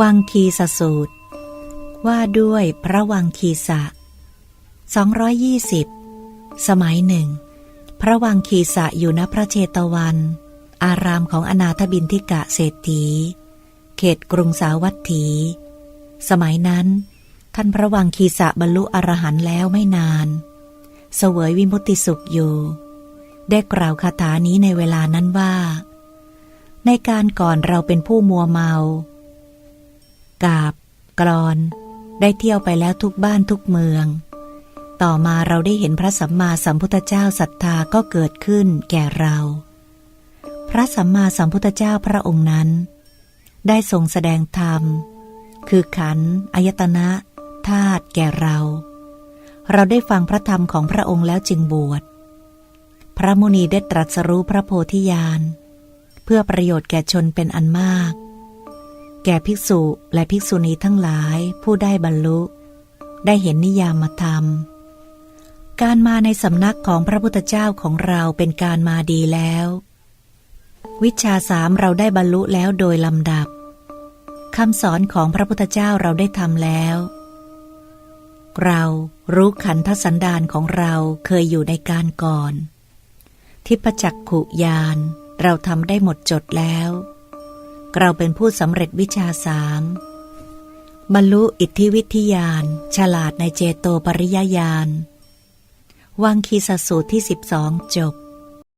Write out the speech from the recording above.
วังคีสสูตร ว่าด้วยพระวังคีสะ 220 สมัยหนึ่ง พระวังคีสะอยู่ณพระเชตวัน อารามของอนาถบินทิกะเศรษฐี เขตกรุงสาวัตถี สมัยนั้น ท่านพระวังคีสะบรรลุอรหันต์แล้วไม่นาน เสวยวิมุตติสุขอยู่ ได้กล่าวคาถานี้ในเวลานั้นว่า ในการก่อนเราเป็นผู้มัวเมา กาบ กรอน ได้เที่ยวไปแล้วทุกบ้านทุกเมือง ต่อมาเราได้เห็นพระสัมมาสัมพุทธเจ้าศรัทธาก็เกิดขึ้นแก่เรา พระสัมมาสัมพุทธเจ้าพระองค์นั้น ได้ทรงแสดงธรรม คือขันธ์อายตนะธาตุแก่เรา เราได้ฟังพระธรรมของพระองค์แล้วจึงบวช พระมุนีได้ตรัสรู้พระโพธิญาณ เพื่อประโยชน์แก่ชนเป็นอันมาก แก่ภิกษุและภิกษุณีทั้งหลายผู้ได้บรรลุ ได้เห็นนิยามธรรม การมาในสำนักของพระพุทธเจ้าของเราเป็นการมาดีแล้ว วิชาสามเราได้บรรลุแล้วโดยลำดับคำสอนของพระพุทธเจ้าเราได้ทำแล้ว เรารู้ขันธสันดานของเราเคยอยู่ในการก่อน ทิพจักขุยานเราทำได้หมดจดแล้ว เราเป็นผู้สำเร็จวิชาสามบรรลุอิทธิวิทยาน ฉลาดในเจโตปริยญาณวังคีสสูตรที่สิบสองจบ